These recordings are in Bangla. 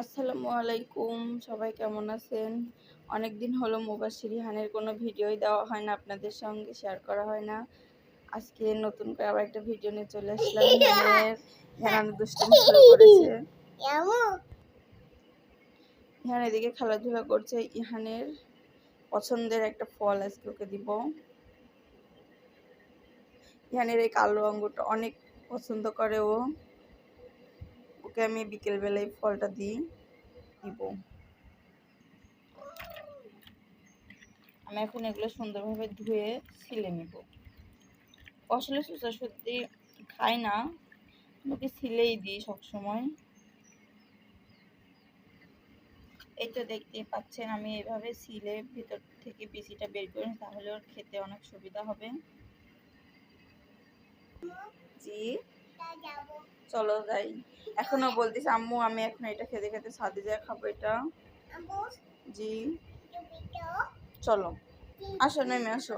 আসসালামু আলাইকুম, সবাই কেমন আছেন? অনেক দিন হলো মুবাসির রিহানের কোনো ভিডিওই দেওয়া হয় না, আপনাদের সঙ্গে শেয়ার করা হয় না। আজকে নতুন করে আবার একটা ভিডিও নিয়ে চলে আসলাম রিহান দুষ্টামি শুরু করেছে। এদিকে খেলাধুলা করছে, ইহানের পছন্দের একটা ফল আজকে ওকে দিব। ইহানের এই কালো আঙ্গুরটা অনেক পছন্দ করে ও। ওকে আমি বিকেলবেলায় ফলটা দিই দিব। আমি এখন এগুলো সুন্দরভাবে ধুয়ে ছিলে নিব। আসলে সুসা সত্যি খাই না ওকে সিলেই দিই সবসময়। এই তো দেখতেই পাচ্ছেন আমি এভাবে সিলে ভিতর থেকে বিচিটা বের করি তাহলে ওর খেতে অনেক সুবিধা হবে। জি। চলো যাই। এখনও বলতেছি আম্মু আমি এখন এটা খেতে খেতে সাদে যায় খাব এটা। জি। চলো। আসো নেমে আসো।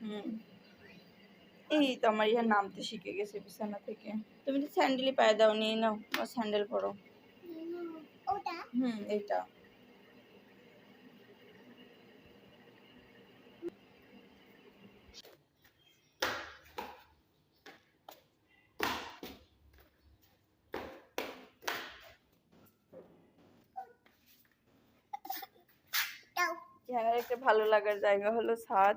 হুম। এই তো আমার ইহার নামতে শিখে গেছে বিছানা থেকে। তুমি তো স্যান্ডেলই পায়ে দাও নিয়ে নাও স্যান্ডেল পরো। হুম এইটা। এখানে একটা ভালো লাগার জায়গা হলো ছাদ।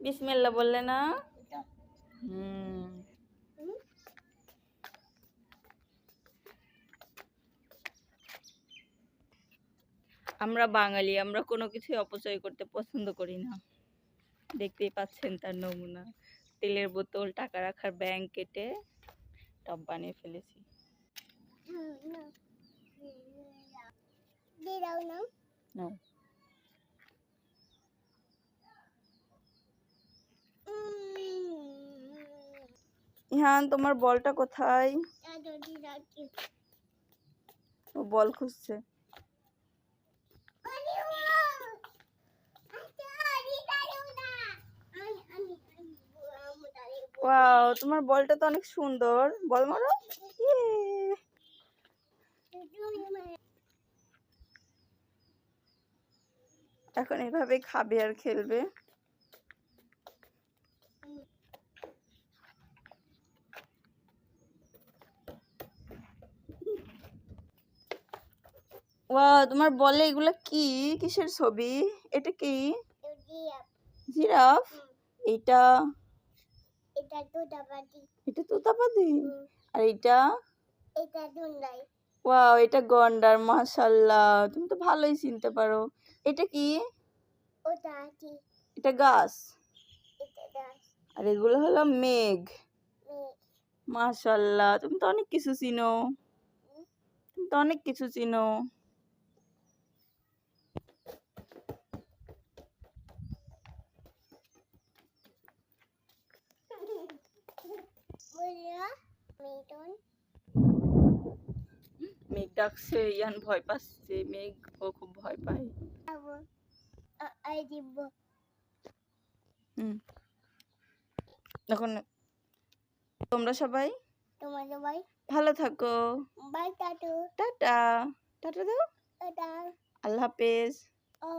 বিসমিল্লা বললে না? হুম। আমরা বাঙালি আমরা কোনো কিছুই অপচয় করতে পছন্দ করি না। দেখতেই পাচ্ছেন তার নমুনা। তেলের বোতল টাকা রাখার ব্যাংক কেটে টব বানিয়ে ফেলেছি। নাও ইহান, তোমার বলটা কোথায়? ও বল খুঁজছে। তোমার বলটা তো অনেক সুন্দর। বল মারো। এখন এভাবে খাবে আর খেলবে। ওয়াও তোমার বলে এগুলো কি? কিসের ছবি? এটা কি? জিরাফ? এটা এটা দুটাবাটি এটা তোতাপাতি আর এটা এটা দুন্দাই ওয়াও এটা গন্ডার মাশাল্লাহ। তুমি তো ভালোই চিনতে পারো। এটা কি? ওটা কি? এটা গাছ। আর এগুলো হলো মেঘ। মাশাল্লাহ তুমি তো অনেক কিছু চিনো। তুমি তো অনেক কিছু চিনো। ডাকছে ইয়ান ভয় পাচ্ছে মেঘ ও খুব ভয় পায়। এখন তোমরা সবাই? তোমার সবাই ভালো থাকো। বাই টাটু টাটা। টাটা দাও। টাটা। আল্লাহ হাফেজ। ও।